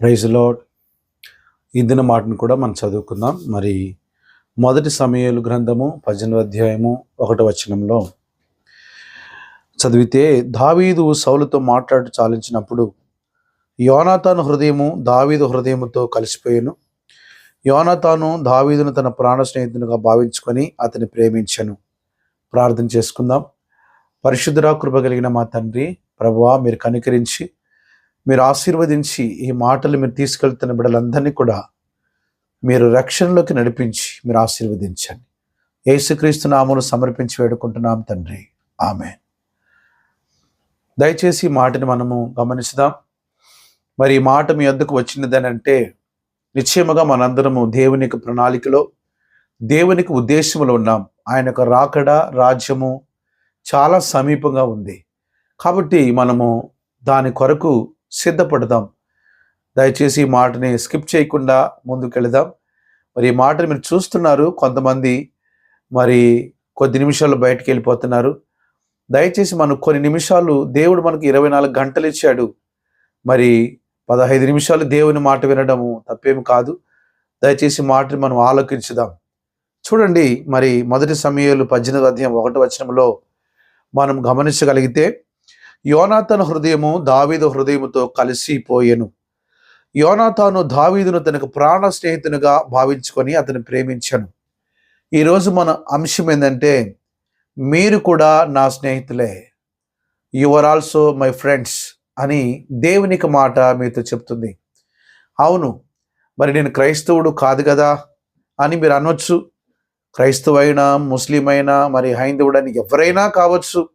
Praise lord ఇందిన మాటను కూడా మనం చదువుకుందాం. మరి మొదటి సమయాలు గ్రంథము పద్దెనిమిది అధ్యాయము ఒకటి వచనంలో చదివితే దావీదు సౌలుతో మాట్లాడు చాలించినప్పుడు యోనాతాను హృదయము దావీదు హృదయముతో కలిసిపోయాను. యోనాతాను దావీదును తన ప్రాణ స్నేహితునిగా భావించుకొని అతని ప్రేమించను. ప్రార్థన చేసుకుందాం. పరిశుద్ధరా కృప కలిగిన మా తండ్రి ప్రభువా మీరు కనికరించి మీరు ఆశీర్వదించి ఈ మాటలు మీరు తీసుకెళ్తున్న బిడ్డలందరినీ కూడా మీరు రక్షణలోకి నడిపించి మీరు ఆశీర్వదించండి. యేసుక్రీస్తు నామను సమర్పించి వేడుకుంటున్నాం తండ్రి. ఆమె దయచేసి ఈ మాటని మనము గమనిస్తాం మరి ఈ మాట మీ వద్దకు వచ్చినదని అంటే నిశ్చయముగా మనందరము దేవుని యొక్క ప్రణాళికలో దేవునికి ఉద్దేశంలో ఉన్నాం. ఆయన యొక్క రాకడ రాజ్యము చాలా సమీపంగా ఉంది. కాబట్టి మనము దాని కొరకు సిద్ధపడదాం. దయచేసి ఈ మాటని స్కిప్ చేయకుండా ముందుకెళదాం. మరి ఈ మాటని మీరు చూస్తున్నారు కొంతమంది మరి కొద్ది నిమిషాలు బయటికి వెళ్ళిపోతున్నారు. దయచేసి మనం కొన్ని నిమిషాలు దేవుడు మనకు ఇరవై నాలుగు గంటలు ఇచ్చాడు. మరి పదహైదు నిమిషాలు దేవుని మాట వినడము తప్పేమి కాదు. దయచేసి మాటని మనం ఆలోకించుదాం. చూడండి మరి మొదటి సమయాలు పద్దెనిమిది అధ్యాయం ఒకటి వచనంలో మనం గమనించగలిగితే యోనాతను హృదయము దావీదు హృదయముతో కలిసిపోయెను. యోనాతాను దావీదును తనకు ప్రాణ స్నేహితునిగా భావించుకొని అతను ప్రేమించను. ఈరోజు మన అంశం ఏంటంటే మీరు కూడా నా స్నేహితులే. You are also my friends అని దేవునికి మాట మీతో చెప్తుంది. అవును మరి నేను క్రైస్తవుడు కాదు కదా అని మీరు అనొచ్చు. క్రైస్తవైనా ముస్లిం అయినా మరి హైందవుడని ఎవరైనా కావచ్చు.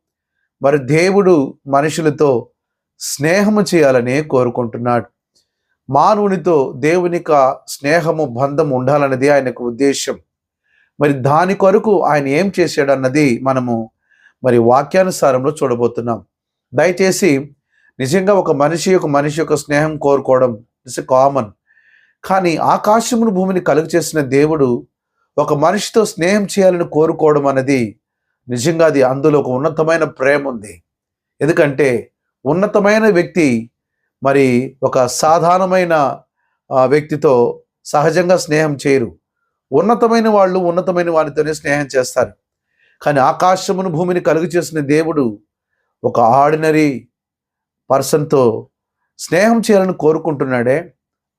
మరి దేవుడు మనుషులతో స్నేహము చేయాలని కోరుకుంటున్నాడు. మానవునితో దేవునిక స్నేహము బంధం ఉండాలన్నది ఆయనకు ఉద్దేశం మరి దాని కొరకు ఆయన ఏం చేశాడు అన్నది మనము మరి వాక్యానుసారంలో చూడబోతున్నాం. దయచేసి నిజంగా ఒక మనిషి ఒక మనిషి యొక్క స్నేహం కోరుకోవడం ఇట్స్ కామన్ కానీ ఆకాశమును భూమిని కలుగు చేసిన దేవుడు ఒక మనిషితో స్నేహం చేయాలని కోరుకోవడం అనేది నిజంగా అది అందులో ఒక ఉన్నతమైన ప్రేమ ఉంది. ఎందుకంటే ఉన్నతమైన వ్యక్తి మరి ఒక సాధారణమైన వ్యక్తితో సహజంగా స్నేహం చేయరు. ఉన్నతమైన వాళ్ళు ఉన్నతమైన వారితోనే స్నేహం చేస్తారు. కానీ ఆకాశమును భూమిని కలుగు చేసిన దేవుడు ఒక ఆర్డినరీ పర్సన్తో స్నేహం చేయాలని కోరుకుంటున్నాడే.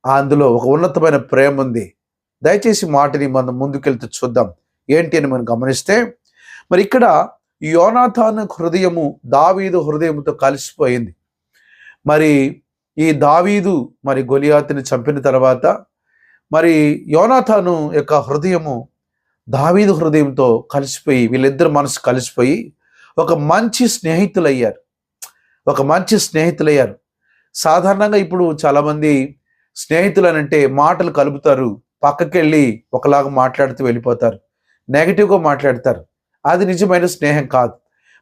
అందులో ఒక ఉన్నతమైన ప్రేమ ఉంది. దయచేసి మాటని మనం ముందుకెళ్తూ చూద్దాం. ఏంటి అని మనం గమనిస్తే మరి ఇక్కడ యోనాథాన్ హృదయము దావీదు హృదయముతో కలిసిపోయింది. మరి ఈ దావీదు మరి గొలియాతుని చంపిన తర్వాత మరి యోనాథాను యొక్క హృదయము దావీదు హృదయంతో కలిసిపోయి వీళ్ళిద్దరు మనసు కలిసిపోయి ఒక మంచి స్నేహితులయ్యారు. ఒక మంచి స్నేహితులయ్యారు. సాధారణంగా ఇప్పుడు చాలామంది స్నేహితులు అనంటే మాటలు కలుపుతారు పక్కకెళ్ళి ఒకలాగా మాట్లాడుతూ వెళ్ళిపోతారు నెగటివ్గా మాట్లాడతారు. అది నిజమైన స్నేహం కాదు.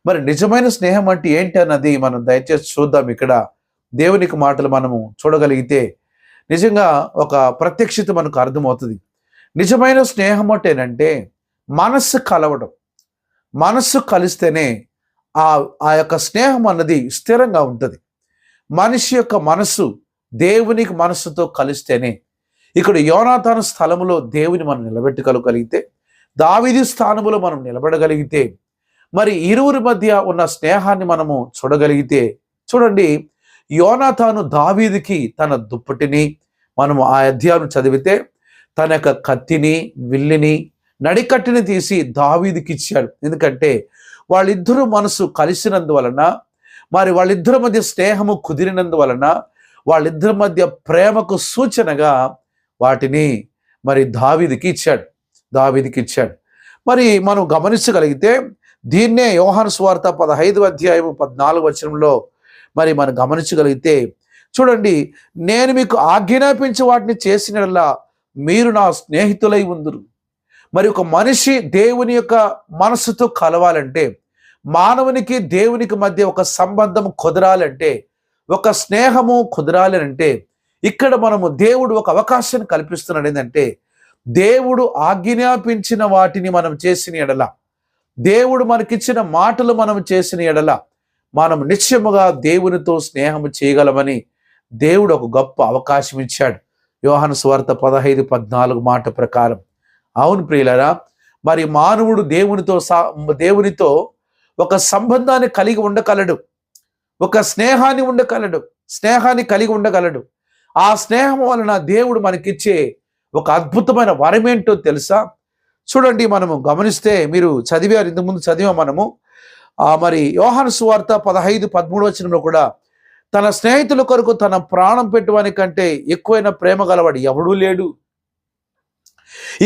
మరి నిజమైన స్నేహం అంటే ఏంటి అన్నది మనం దయచేసి చూద్దాం ఇక్కడ. దేవునికి మాటలు మనము చూడగలిగితే నిజంగా ఒక ప్రత్యక్షత మనకు అర్థమవుతుంది. నిజమైన స్నేహం అంటేనంటే మనస్సు కలవడం. మనస్సు కలిస్తేనే ఆ ఆ యొక్క స్నేహం అన్నది స్థిరంగా ఉంటుంది. మనిషి యొక్క మనస్సు దేవునికి మనస్సుతో కలిస్తేనే. ఇక్కడ యోనాథాన స్థలములో దేవుని మనం నిలబెట్టుకోగలిగితే దావిది స్థానములో మనం నిలబడగలిగితే మరి ఇరువురి మధ్య ఉన్న స్నేహాన్ని మనము చూడగలిగితే చూడండి యోనాథాను దావీదికి తన దుప్పటిని మనము ఆ అధ్యాయం చదివితే తన యొక్క కత్తిని విల్లిని నడికట్టిని తీసి దావీదికి ఇచ్చాడు. ఎందుకంటే వాళ్ళిద్దరూ మనసు కలిసినందువలన మరి వాళ్ళిద్దరి మధ్య స్నేహము కుదిరినందువలన వాళ్ళిద్దరి మధ్య ప్రేమకు సూచనగా వాటిని మరి దావీదికి ఇచ్చాడు. దావిదికి ఇచ్చాడు. మరి మనం గమనించగలిగితే దీన్నే యోహాను స్వార్థ పదహైదు అధ్యాయము పద్నాలుగు వచనంలో మరి మనం గమనించగలిగితే చూడండి నేను మీకు ఆజ్ఞాపించి వాటిని చేసినలా మీరు నా స్నేహితులై ఉందరు. మరి ఒక మనిషి దేవుని యొక్క మనసుతో కలవాలంటే మానవునికి దేవునికి మధ్య ఒక సంబంధం కుదరాలంటే ఒక స్నేహము కుదరాలి అంటే ఇక్కడ మనము దేవుడు ఒక అవకాశాన్ని కల్పిస్తున్నాడు ఏంటంటే దేవుడు ఆజ్ఞాపించిన వాటిని మనం చేసిన ఎడల దేవుడు మనకిచ్చిన మాటలు మనం చేసిన ఎడల మనం నిశ్చయముగా దేవునితో స్నేహము చేయగలమని దేవుడు ఒక గొప్ప అవకాశం ఇచ్చాడు. యోహన స్వార్థ పదహైదు పద్నాలుగు మాట ప్రకారం. అవును ప్రియులరా మరి మానవుడు దేవునితో సా దేవునితో ఒక సంబంధాన్ని కలిగి ఉండగలడు. ఒక స్నేహాన్ని ఉండగలడు. స్నేహాన్ని కలిగి ఉండగలడు. ఆ స్నేహం వలన దేవుడు మనకిచ్చే ఒక అద్భుతమైన వరం ఏంటో తెలుసా? చూడండి మనము గమనిస్తే మీరు చదివారు ఇంతకుముందు చదివా మనము. ఆ మరి యోహాను సువార్త పదహైదు పదమూడు వచనంలో కూడా తన స్నేహితుల కొరకు తన ప్రాణం పెట్టువాని కంటే ఎక్కువైన ప్రేమ గలవాడు ఎవడూ లేడు.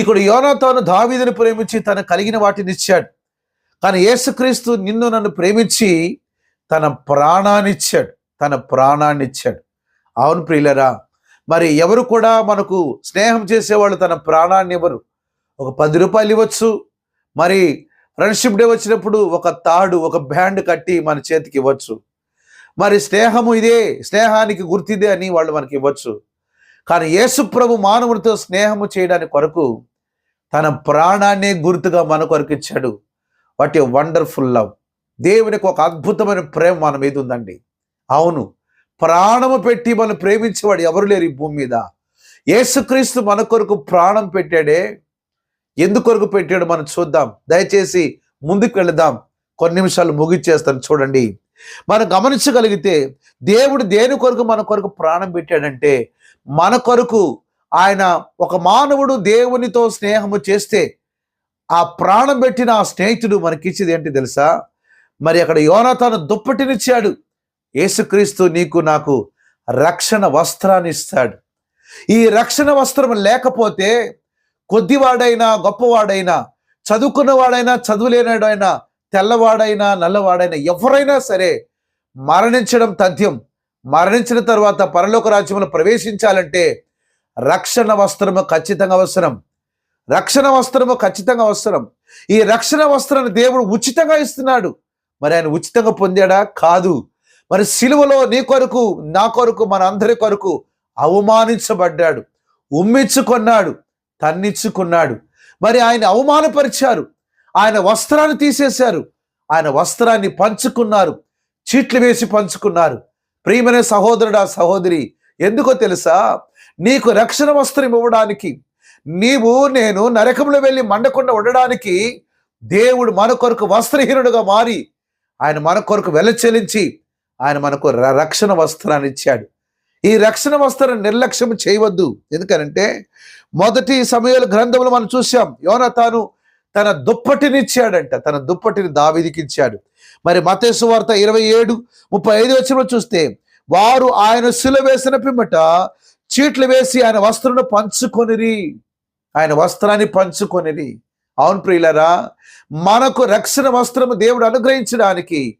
ఇక్కడ యోనాతాను దావీదిని ప్రేమించి తన కలిగిన వాటిని ఇచ్చాడు. కానీ యేసుక్రీస్తు నిన్ను నన్ను ప్రేమించి తన ప్రాణాన్నిచ్చాడు తన ప్రాణాన్నిచ్చాడు అవును ప్రియులరా మరి ఎవరు కూడా మనకు స్నేహం చేసేవాళ్ళు తన ప్రాణాన్ని ఇవ్వరు ఒక పది రూపాయలు ఇవ్వచ్చు. మరి ఫ్రెండ్షిప్ డే వచ్చినప్పుడు ఒక తాడు ఒక బ్యాండ్ కట్టి మన చేతికి ఇవ్వచ్చు. మరి స్నేహము ఇదే స్నేహానికి గుర్తిదే అని వాళ్ళు మనకి ఇవ్వచ్చు. కానీ యేసుప్రభు మానవుడితో స్నేహము చేయడానికి కొరకు తన ప్రాణాన్నే గుర్తుగా మన కొరకు ఇచ్చాడు. What a wonderful love. దేవునికి ఒక అద్భుతమైన ప్రేమ మన మీద ఉందండి. అవును. ప్రాణము పెట్టి మనం ప్రేమించేవాడు ఎవరు లేరు ఈ భూమి మీద. యేసుక్రీస్తు మన కొరకు ప్రాణం పెట్టాడే. ఎందుకొరకు పెట్టాడు మనం చూద్దాం. దయచేసి ముందుకు వెళదాం. కొన్ని నిమిషాలు ముగిచ్చేస్తాను చూడండి. మనం గమనించగలిగితే దేవుడు దేని కొరకు మన కొరకు ప్రాణం పెట్టాడంటే మన కొరకు ఆయన ఒక మానవుడు దేవునితో స్నేహము చేస్తే ఆ ప్రాణం పెట్టిన ఆ స్నేహితుడు మనకిచ్చేది ఏంటి తెలుసా? మరి అక్కడ యోనాతాను దుప్పటినిచ్చాడు. యేసుక్రీస్తు నీకు నాకు రక్షణ వస్త్రాన్ని ఇస్తాడు. ఈ రక్షణ వస్త్రం లేకపోతే కొద్దివాడైనా గొప్పవాడైనా చదువుకున్నవాడైనా చదువులేనివాడైనా తెల్లవాడైనా నల్లవాడైనా ఎవరైనా సరే మరణించడం తథ్యం. మరణించిన తర్వాత పరలోక రాజ్యంలో ప్రవేశించాలంటే రక్షణ వస్త్రము ఖచ్చితంగా అవసరం. రక్షణ వస్త్రము ఖచ్చితంగా అవసరం. ఈ రక్షణ వస్త్రాన్ని దేవుడు ఉచితంగా ఇస్తున్నాడు. మరి ఆయన ఉచితంగా పొందాడా? కాదు. మరి సిలువలో నీ కొరకు నా కొరకు మన అందరి కొరకు అవమానించబడ్డాడు. ఉమ్మించుకున్నాడు తన్నిచ్చుకున్నాడు మరి ఆయన అవమానపరిచారు. ఆయన వస్త్రాన్ని తీసేశారు. ఆయన వస్త్రాన్ని పంచుకున్నారు. చీట్లు వేసి పంచుకున్నారు. ప్రియమైన సహోదరుడా సహోదరి ఎందుకో తెలుసా? నీకు రక్షణ వస్త్రం ఇవ్వడానికి నీవు నేను నరకంలో వెళ్ళి మండకుండా ఉండడానికి దేవుడు మన కొరకు వస్త్రహీనుడుగా మారి ఆయన మన కొరకు వెలచెలించి ఆయన మనకు రక్షణ వస్త్రాన్ని ఇచ్చాడు. ఈ రక్షణ వస్త్రాన్ని నిర్లక్ష్యం చేయవద్దు. ఎందుకనంటే మొదటి సమయాల గ్రంథంలో మనం చూసాం యోనతాను తన దుప్పటిని ఇచ్చాడంట తన దుప్పటిని దావిదికి ఇచ్చాడు మరి మతేసు వార్త ఇరవై ఏడు ముప్పై ఐదు వచ్చిన చూస్తే వారు ఆయన శిల వేసిన పిమ్మట చీట్లు వేసి ఆయన వస్త్రను పంచుకొనిరి. ఆయన వస్త్రాన్ని పంచుకొనిరి. అవును ప్రియులరా మనకు రక్షణ వస్త్రము దేవుడు అనుగ్రహించడానికి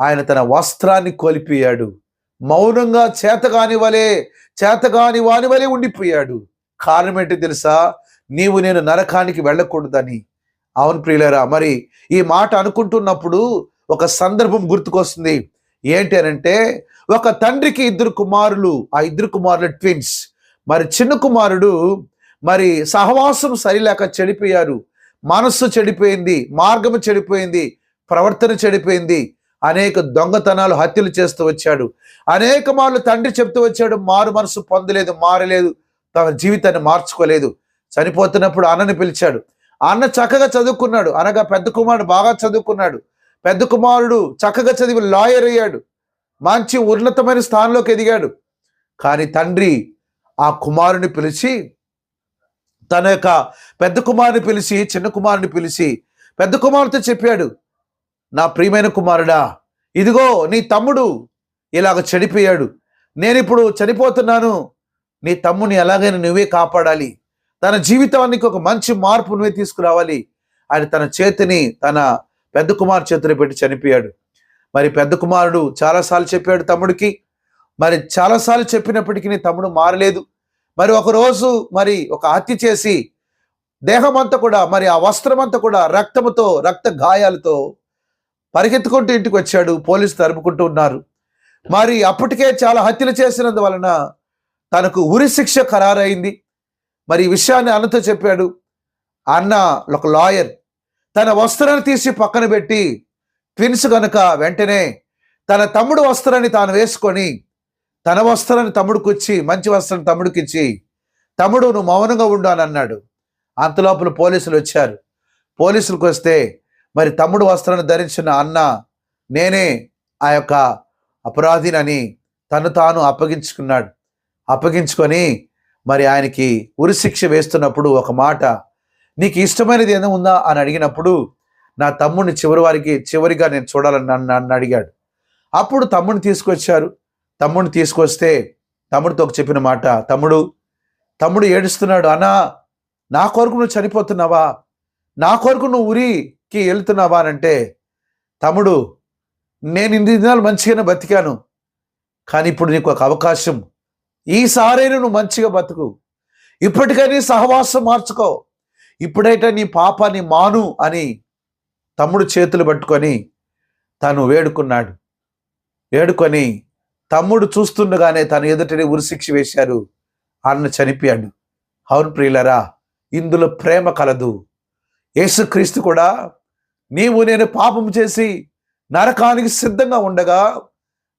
ఆయన తన వస్త్రాన్ని కోల్పోయాడు. మౌనంగా చేతగాని వలె చేతగాని వాని వలె ఉండిపోయాడు. కారణం ఏంటి తెలుసా? నీవు నేను నరకానికి వెళ్ళకూడదని. అవును ప్రియులరా మరి ఈ మాట అనుకుంటున్నప్పుడు ఒక సందర్భం గుర్తుకొస్తుంది. ఏంటి అని అంటే ఒక తండ్రికి ఇద్దరు కుమారులు ఆ ఇద్దరు కుమారులు ట్విన్స్. మరి చిన్న కుమారుడు మరి సహవాసం సరిలేక చెడిపోయారు. మనస్సు చెడిపోయింది మార్గము చెడిపోయింది ప్రవర్తన చెడిపోయింది. అనేక దొంగతనాలు హత్యలు చేస్తూ వచ్చాడు. అనేక మార్లు తండ్రి చెప్తూ వచ్చాడు మారు మనసు పొందలేదు మారలేదు తన జీవితాన్ని మార్చుకోలేదు. చనిపోతున్నప్పుడు అన్నని పిలిచాడు. అన్న చక్కగా చదువుకున్నాడు. అనగా పెద్ద కుమారుడు బాగా చదువుకున్నాడు. పెద్ద కుమారుడు చక్కగా చదివి లాయర్ అయ్యాడు. మంచి ఉన్నతమైన స్థానంలోకి ఎదిగాడు. కానీ తండ్రి ఆ కుమారుని పిలిచి తన యొక్క పెద్ద కుమారుని పిలిచి చిన్న కుమారుని పిలిచి పెద్ద కుమారుతో చెప్పాడు నా ప్రియమైన కుమారుడా ఇదిగో నీ తమ్ముడు ఇలాగ చెడిపోయాడు నేను ఇప్పుడు చనిపోతున్నాను. నీ తమ్ముని ఎలాగైనా నువ్వే కాపాడాలి. తన జీవితానికి ఒక మంచి మార్పు నువ్వే తీసుకురావాలి. ఆయన తన చేతిని తన పెద్ద కుమారు చేతిలో పెట్టి చనిపోయాడు. మరి పెద్ద కుమారుడు చాలాసార్లు చెప్పాడు తమ్ముడికి. మరి చాలాసార్లు చెప్పినప్పటికీ నీ తమ్ముడు మారలేదు. మరి ఒక రోజు మరి ఒక హత్య చేసి దేహం అంతా కూడా మరి ఆ వస్త్రం అంతా కూడా రక్తముతో రక్త గాయాలతో పరిగెత్తుకుంటూ ఇంటికి వచ్చాడు. పోలీసు తరుపుకుంటూ ఉన్నారు. మరి అప్పటికే చాలా హత్యలు చేసినందువలన తనకు ఉరి శిక్ష ఖరారైంది. మరి ఈ విషయాన్ని అన్నతో చెప్పాడు. అన్న ఒక లాయర్ తన వస్త్రాన్ని తీసి పక్కన పెట్టి ట్విన్స్ కనుక వెంటనే తన తమ్ముడు వస్త్రాన్ని తాను వేసుకొని తన వస్త్రాన్ని తమ్ముడికి ఇచ్చి మంచి వస్త్రాన్ని తమ్ముడికిచ్చి తమ్ముడు నువ్వు మౌనంగా ఉండు అని అన్నాడు. అంతలోపల పోలీసులు వచ్చారు. పోలీసులకు వస్తే మరి తమ్ముడు వస్త్రాన్ని ధరించిన అన్న నేనే ఆ యొక్క అపరాధినని తను తాను అప్పగించుకున్నాడు. అప్పగించుకొని మరి ఆయనకి ఉరిశిక్ష వేస్తున్నప్పుడు ఒక మాట నీకు ఇష్టమైనది ఏదో ఉందా? అని అడిగినప్పుడు నా తమ్ముడిని చివరి వారికి చివరిగా నేను చూడాలని నన్ను నన్ను అడిగాడు. అప్పుడు తమ్ముడిని తీసుకొచ్చారు. తమ్ముడిని తీసుకొస్తే తమ్ముడితో ఒక చెప్పిన మాట తమ్ముడు తమ్ముడు ఏడుస్తున్నాడు. అన్నా నా కొరకు నువ్వు చనిపోతున్నావా? నా కొరకు నువ్వు ఉరి కి వెళ్తున్నావా అని అంటే తమ్ముడు నేను ఇన్ని దినాలు మంచిగానే బతికాను. కానీ ఇప్పుడు నీకు ఒక అవకాశం. ఈసారైనా నువ్వు మంచిగా బతుకు. ఇప్పటికైనా సహవాసం మార్చుకో. ఇప్పుడైతే నీ పాపాన్ని మాను అని తమ్ముడు చేతులు పట్టుకొని తను వేడుకున్నాడు. వేడుకొని తమ్ముడు చూస్తుండగానే తన ఎదుటనే ఉరిశిక్ష వేశారు. అన్న చనిపోయాడు. అవును ప్రియులరా ఇందులో ప్రేమ కలదు. యేసుక్రీస్తు కూడా నీవు నేను పాపం చేసి నరకానికి సిద్ధంగా ఉండగా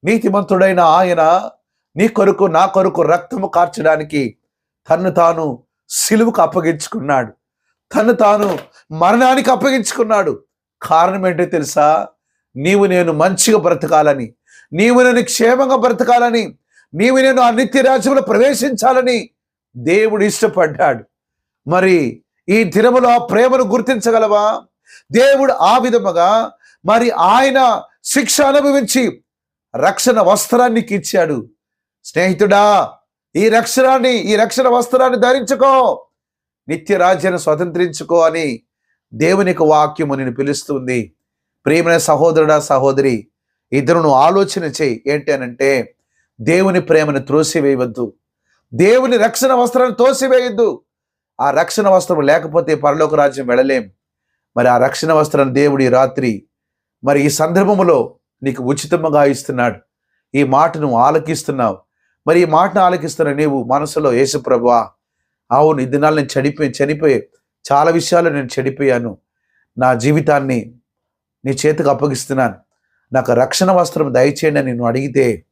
నీతిమంతుడైన ఆయన నీ కొరకు నా కొరకు రక్తము కార్చడానికి తన్ను తాను సిలువుకు అప్పగించుకున్నాడు. తను తాను మరణానికి అప్పగించుకున్నాడు. కారణం ఏంటో తెలుసా? నీవు నేను మంచిగా బ్రతకాలని నీవు నేను క్షేమంగా బ్రతకాలని నీవు నేను ఆ నిత్య రాజ్యంలో ప్రవేశించాలని దేవుడు ఇష్టపడ్డాడు. మరి ఈ దినములో ఆ ప్రేమను గుర్తించగలవా? దేవుడు ఆ విధముగా మరి ఆయన శిక్ష అనుభవించి రక్షణ వస్త్రాన్ని ఇచ్చాడు. స్నేహితుడా ఈ రక్షణాన్ని ఈ రక్షణ వస్త్రాన్ని ధరించుకో. నిత్య రాజ్యాన్ని స్వతంత్రించుకో అని దేవునికి వాక్యము నేను పిలుస్తుంది. ప్రేమైన సహోదరుడా సహోదరి ఇద్దరును ఆలోచన చేయి. ఏంటి అనంటే దేవుని ప్రేమను త్రోసివేయవద్దు. దేవుని రక్షణ వస్త్రాన్ని తోసివేయద్దు. ఆ రక్షణ వస్త్రం లేకపోతే పరలోక రాజ్యం వెళ్ళలేం. మరి ఆ రక్షణ వస్త్రాన్ని దేవుడి రాత్రి మరి ఈ సందర్భములో నీకు ఉచితంగా ఇస్తున్నాడు. ఈ మాటను ఆలకిస్తున్నావు. మరి ఈ మాటను ఆలకిస్తున్న నీవు మనసులో యేసుప్రభా అవును ఈ దినాలు నేను చనిపోయి చనిపోయి చాలా విషయాలు నేను చెడిపోయాను. నా జీవితాన్ని నీ చేతికి అప్పగిస్తున్నాను. నాకు రక్షణ వస్త్రం దయచేయండి అని నేను అడిగితే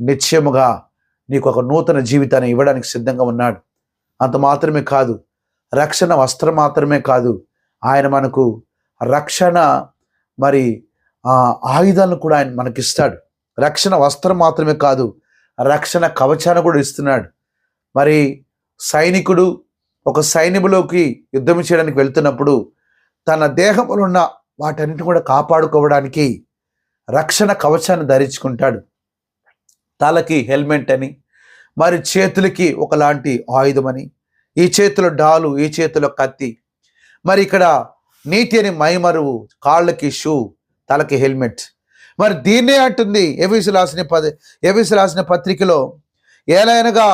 నిశ్చయముగా నీకు ఒక నూతన జీవితాన్ని ఇవ్వడానికి సిద్ధంగా ఉన్నాడు. అంత మాత్రమే కాదు రక్షణ వస్త్రం మాత్రమే కాదు ఆయన మనకు రక్షణ మరి ఆయుధాలను కూడా ఆయన మనకిస్తాడు. రక్షణ వస్త్రం మాత్రమే కాదు రక్షణ కవచాన్ని కూడా ఇస్తున్నాడు. మరి సైనికుడు ఒక సైన్యములోకి యుద్ధం చేయడానికి వెళ్తున్నప్పుడు తన దేహంలో ఉన్న వాటన్నిటిని కూడా కాపాడుకోవడానికి రక్షణ కవచాన్ని ధరించుకుంటాడు. తలకి హెల్మెట్ అని మరి చేతులకి ఒకలాంటి ఆయుధం అని ఈ చేతిలో డాలు ఈ చేతిలో కత్తి మరి ఇక్కడ నీతి అని మైమరువు కాళ్ళకి షూ తలకి హెల్మెట్. మరి దీన్నే అంటుంది ఎవిసి రాసిన పద ఎవిసి రాసిన పత్రికలో ఏలైనగా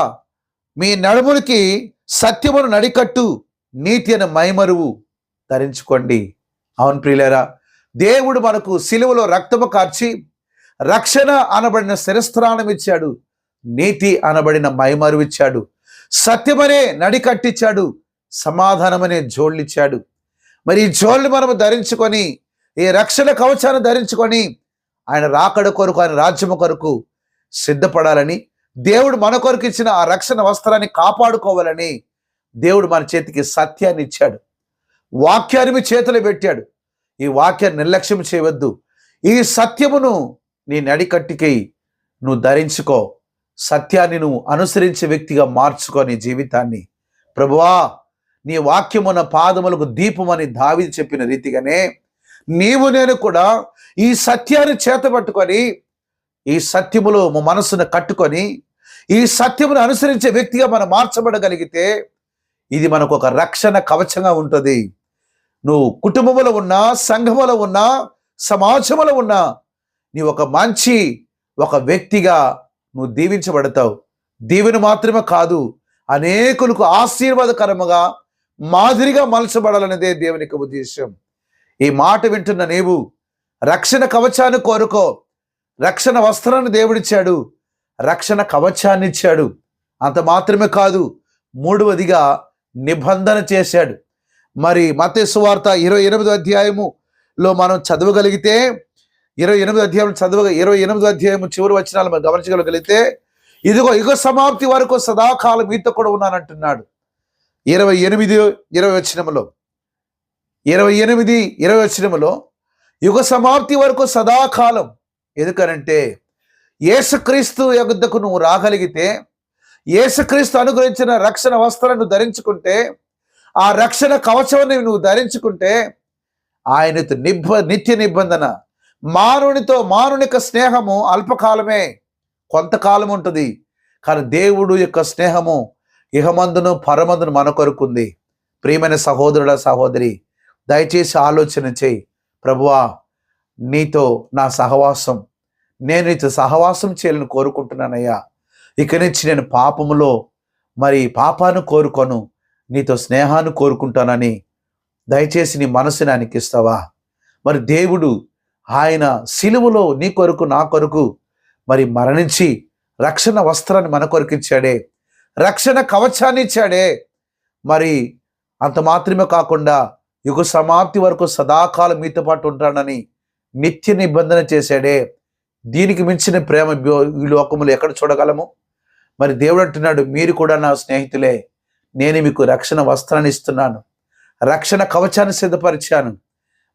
మీ నడుములకి సత్యమును నడికట్టు నీతి అని మైమరువు ధరించుకోండి. అవును ప్రియులేరా దేవుడు మనకు సిలువలో రక్తము కార్చి రక్షణ అనబడిన శిరస్త్రాణం ఇచ్చాడు నీతి అనబడిన మైమరువు ఇచ్చాడు సత్యమనే నడికట్టిచ్చాడు సమాధానమనే జోళ్ళిచ్చాడు. మరి ఈ జోళ్ళు మనము ధరించుకొని ఈ రక్షణ కవచాన్ని ధరించుకొని ఆయన రాకడ కొరకు ఆయన రాజ్యము కొరకు సిద్ధపడాలని దేవుడు మన కొరకు ఇచ్చిన ఆ రక్షణ వస్త్రాన్ని కాపాడుకోవాలని దేవుడు మన చేతికి సత్యాన్ని ఇచ్చాడు. వాక్యాన్ని మీ చేతిలో పెట్టాడు. ఈ వాక్యాన్ని నిర్లక్ష్యం చేయవద్దు. ఈ సత్యమును నీ నడికట్టికి నువ్వు ధరించుకో. సత్యాన్ని నువ్వు అనుసరించే వ్యక్తిగా మార్చుకో నీ జీవితాన్ని. ప్రభువా నీ వాక్యమున పాదములకు దీపమని దావి చెప్పిన రీతిగానే నీవు నేను కూడా ఈ సత్యాన్ని చేతపట్టుకొని ఈ సత్యములో మనసును కట్టుకొని ఈ సత్యమును అనుసరించే వ్యక్తిగా మనం మార్చబడగలిగితే ఇది మనకు ఒక రక్షణ కవచంగా ఉంటుంది. నువ్వు కుటుంబంలో ఉన్నా సంఘములో ఉన్నా సమాజంలో ఉన్నా నీ ఒక మంచి ఒక వ్యక్తిగా నువ్వు దీవించబడతావు. దీవెన మాత్రమే కాదు అనేకులకు ఆశీర్వాదకరముగా మాదిరిగా మలచబడాలనేదే దేవుని యొక్క ఉద్దేశం ఈ మాట వింటున్న నీవు రక్షణ కవచాన్ని కోరుకో. రక్షణ వస్త్రాన్ని దేవుడిచ్చాడు. రక్షణ కవచాన్ని ఇచ్చాడు అంత మాత్రమే కాదు మూడవదిగా నిబంధన చేశాడు. మరి మతేశ్వార్త ఇరవై ఎనిమిదో అధ్యాయములో మనం చదవగలిగితే ఇరవై ఎనిమిది అధ్యాయం చదవ ఇరవై ఎనిమిది అధ్యాయము చివరి వచనాలు మనం గమనించగలిగితే ఇదిగో యుగ సమాప్తి వరకు సదాకాలం మీతో కూడా ఉన్నానంటున్నాడు. ఇరవై ఎనిమిది ఇరవై వచ్చినములో ఇరవై ఎనిమిది ఇరవై వచ్చినములో యుగ సమాప్తి వరకు సదాకాలం. ఎందుకనంటే యేసుక్రీస్తు యొద్దకు నువ్వు రాగలిగితే యేసుక్రీస్తు అనుగ్రహించిన రక్షణ వస్త్రాన్ని ధరించుకుంటే ఆ రక్షణ కవచాన్ని నువ్వు ధరించుకుంటే ఆయనతో నిబ్బ నిత్య నిబంధన మానవునితో మానవునిక స్నేహము అల్పకాలమే. కొంతకాలం ఉంటుంది కానీ దేవుడు యొక్క స్నేహము ఇహమందును పరమందును మన కొరకుంది. ప్రియమైన సహోదరుడ సహోదరి దయచేసి ఆలోచన చేయి. ప్రభువా నీతో నా సహవాసం నేను నీతో సహవాసం చేయాలని కోరుకుంటున్నానయ్యా. ఇక నుంచి నేను పాపములో మరి పాపాన్ని కోరుకోను నీతో స్నేహాన్ని కోరుకుంటానని దయచేసి నీ మనసుని అనికిస్తావా ఇస్తావా మరి దేవుడు ఆయన సిలువలో నీ కొరకు నా కొరకు మరి మరణించి రక్షణ వస్త్రాన్ని మన కొరకు రక్షణ కవచాన్ని ఇచ్చాడే. మరి అంత మాత్రమే కాకుండా యుగ సమాప్తి వరకు సదాకాలం మీతో పాటు ఉంటానని నిత్య నిబంధన చేశాడే. దీనికి మించిన ప్రేమ బ్యో- ఈ లోకములు ఎక్కడ చూడగలము? మరి దేవుడు అంటున్నాడు మీరు కూడా నా స్నేహితులే. నేను మీకు రక్షణ వస్త్రాన్ని ఇస్తున్నాను. రక్షణ కవచాన్ని సిద్ధపరిచాను.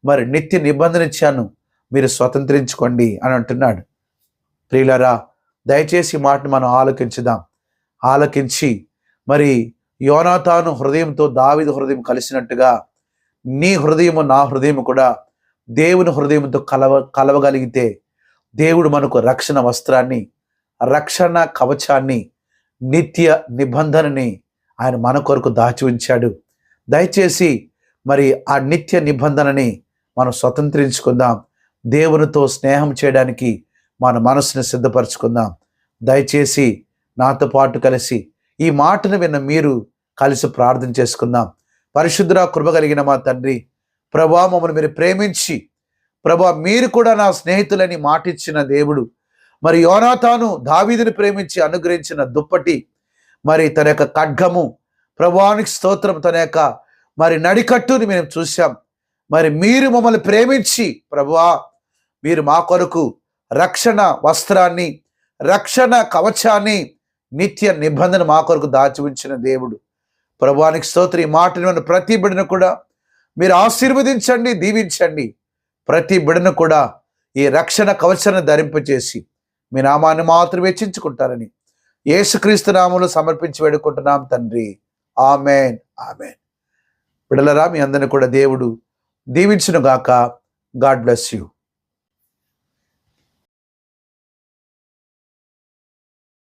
మరి నిత్య నిబంధన ఇచ్చాను. మీరు స్వతంత్రించుకోండి అని అంటున్నాడు. ప్రియులరా దయచేసి మాటను మనం ఆలోకించుదాం. ఆలకించి మరి యోనాతాను హృదయంతో దావిద హృదయం కలిసినట్టుగా నీ హృదయము నా హృదయం కూడా దేవుని హృదయంతో కలవ కలవగలిగితే దేవుడు మనకు రక్షణ వస్త్రాన్ని రక్షణ కవచాన్ని నిత్య నిబంధనని ఆయన మన కొరకు దాచి ఉంచాడు. దయచేసి మరి ఆ నిత్య నిబంధనని మనం స్వతంత్రించుకుందాం. దేవునితో స్నేహం చేయడానికి మన మనసుని సిద్ధపరచుకుందాం. దయచేసి నాతో పాటు కలిసి ఈ మాటను విన్న మీరు కలిసి ప్రార్థన చేసుకుందాం. పరిశుద్ధ కృప కలిగిన మా తండ్రి ప్రభా మమ్మల్ని మీరు ప్రేమించి ప్రభా మీరు కూడా నా స్నేహితులని మాటిచ్చిన దేవుడు. మరి యోనాతాను దావీదిని ప్రేమించి అనుగ్రహించిన దుప్పటి మరి తన యొక్క ఖడ్గము ప్రభానికి స్తోత్రం తన యొక్క మరి నడికట్టుని మేము చూసాం మరి మీరు మమ్మల్ని ప్రేమించి ప్రభువా మీరు మా కొరకు రక్షణ వస్త్రాన్ని రక్షణ కవచాన్ని నిత్య నిబంధన మా కొరకు దాచి ఉంచిన దేవుడు. ప్రభువానికి స్తోత్రం. ఈ మాటను ప్రతి బిడను కూడా మీరు ఆశీర్వదించండి దీవించండి. ప్రతి బిడను కూడా ఈ రక్షణ కవచాన్ని ధరింపచేసి మీ నామాన్ని మాత్రం వెచ్చించుకుంటారని యేసుక్రీస్తు నామంలో సమర్పించి వేడుకుంటున్నాం తండ్రి. ఆమెన్. ఆమెన్. బిడలరా మీ అందరిని కూడా దేవుడు దీవించునుగాక. God bless you.